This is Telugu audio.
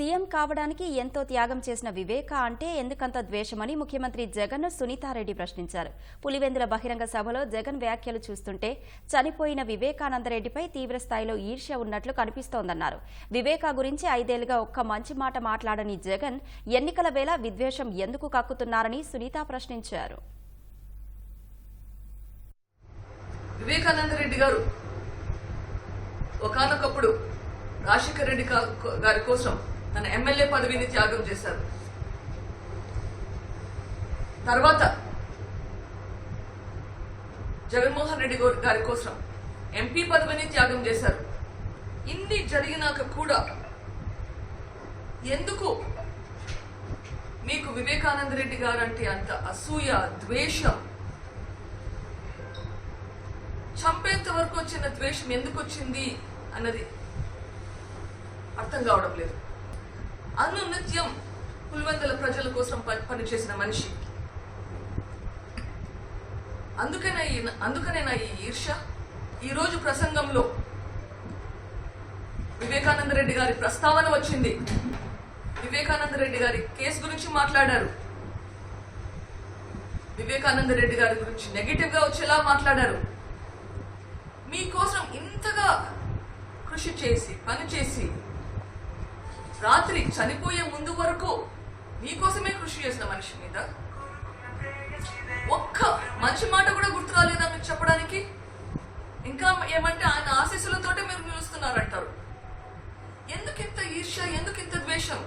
సీఎం కావడానికి ఎంతో త్యాగం చేసిన వివేక అంటే ఎందుకంత ద్వేషమని ముఖ్యమంత్రి జగన్ సునీతారెడ్డి ప్రశ్నించారు. పులివెందుల బహిరంగ సభలో జగన్ వ్యాఖ్యలు చూస్తుంటే చనిపోయిన వివేకానందరెడ్డిపై తీవ్ర స్థాయిలో ఈర్ష్య ఉన్నట్లు కనిపిస్తోందన్నారు. వివేక గురించి ఐదేళ్ళుగా ఒక్క మంచి మాట మాట్లాడని జగన్ ఎన్నికల వేళ విద్వేషం ఎందుకు కక్కుతున్నారని సునీత ప్రశ్నించారు. వివేకానంద రెడ్డి గారు రాజశేఖర రెడ్డి గారి కోసం తన ఎమ్మెల్యే పదవిని త్యాగం చేశారు. తర్వాత జగన్మోహన్ రెడ్డి గారి కోసం ఎంపీ పదవిని త్యాగం చేశారు. ఇన్ని జరిగినాక కూడా ఎందుకు మీకు వివేకానంద రెడ్డి గారు అంటే అంత అసూయ ద్వేషం? చంపేంత వరకు వచ్చిన ద్వేషం ఎందుకు వచ్చింది అన్నది అర్థం కావడం లేదు. అనునిత్యం పులివెందుల ప్రజల కోసం పనిచేసిన మనిషి. అందుకనే ఈ- అందుకనే నా ఈ ఈర్ష? ఈ రోజు ప్రసంగంలో వివేకానంద రెడ్డి గారి ప్రస్తావన వచ్చింది. వివేకానంద రెడ్డి గారి కేసు గురించి మాట్లాడారు. వివేకానంద రెడ్డి గారి గురించి నెగిటివ్గా వచ్చేలా మాట్లాడారు. మీకోసం ఇంతగా కృషి చేసి పని చేసి రాత్రి చనిపోయే ముందు వరకు మీకోసమే కృషి చేసిన మనిషి మీద? ఒక్క మంచి మాట కూడా గుర్తు రాలేదా మీకు చెప్పడానికి? ఇంకా ఏమంటే ఆయన ఆశీస్సులతోటే మీరు నిలుస్తున్నారంటారు. ఎందుకింత ఈర్ష్య ఎందుకింత ద్వేషం?